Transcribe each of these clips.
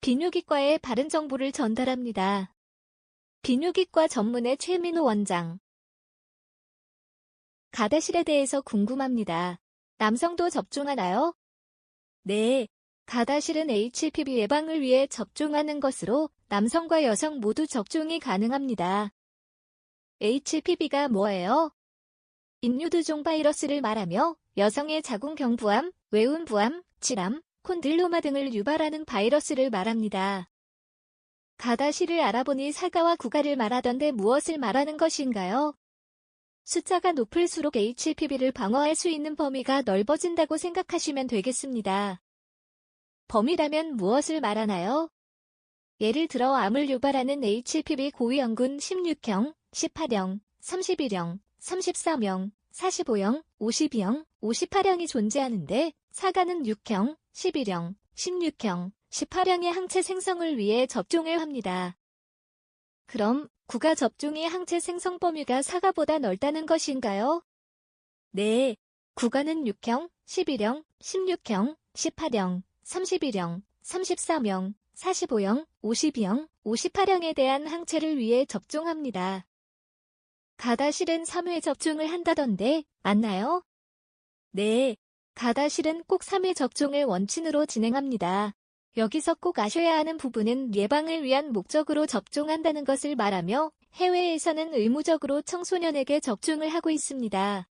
비뇨기과에 바른 정보를 전달합니다. 비뇨기과 전문의 최민호 원장. 가다실에 대해서 궁금합니다. 남성도 접종하나요? 네. 가다실은 HPV 예방을 위해 접종하는 것으로 남성과 여성 모두 접종이 가능합니다. HPV가 뭐예요? 인유두종 바이러스를 말하며 여성의 자궁경부암, 외운부암, 질암, 콘들로마 등을 유발하는 바이러스를 말합니다. 가다시를 알아보니 사과와 구가를 말하던데 무엇을 말하는 것인가요? 숫자가 높을수록 HPV를 방어할 수 있는 범위가 넓어진다고 생각하시면 되겠습니다. 범위라면 무엇을 말하나요? 예를 들어 암을 유발하는 HPV 고위험군 16형, 18형, 31형, 34명, 45형, 52형, 58형이 존재하는데 사과는 6형, 11형, 16형, 18형의 항체 생성을 위해 접종을 합니다. 그럼 구가 접종이 항체 생성 범위가 사과보다 넓다는 것인가요? 네, 구가는 6형, 11형, 16형, 18형, 31형, 33형, 45형, 52형, 58형에 대한 항체를 위해 접종합니다. 가다 실은 3회 접종을 한다던데 맞나요? 네, 가다실은 꼭 3회 접종을 원칙으로 진행합니다. 여기서 꼭 아셔야 하는 부분은 예방을 위한 목적으로 접종한다는 것을 말하며 해외에서는 의무적으로 청소년에게 접종을 하고 있습니다.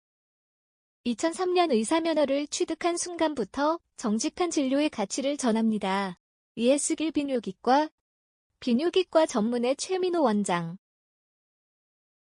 2003년 의사면허를 취득한 순간부터 정직한 진료의 가치를 전합니다. ES길 비뇨기과 비뇨기과 전문의 최민호 원장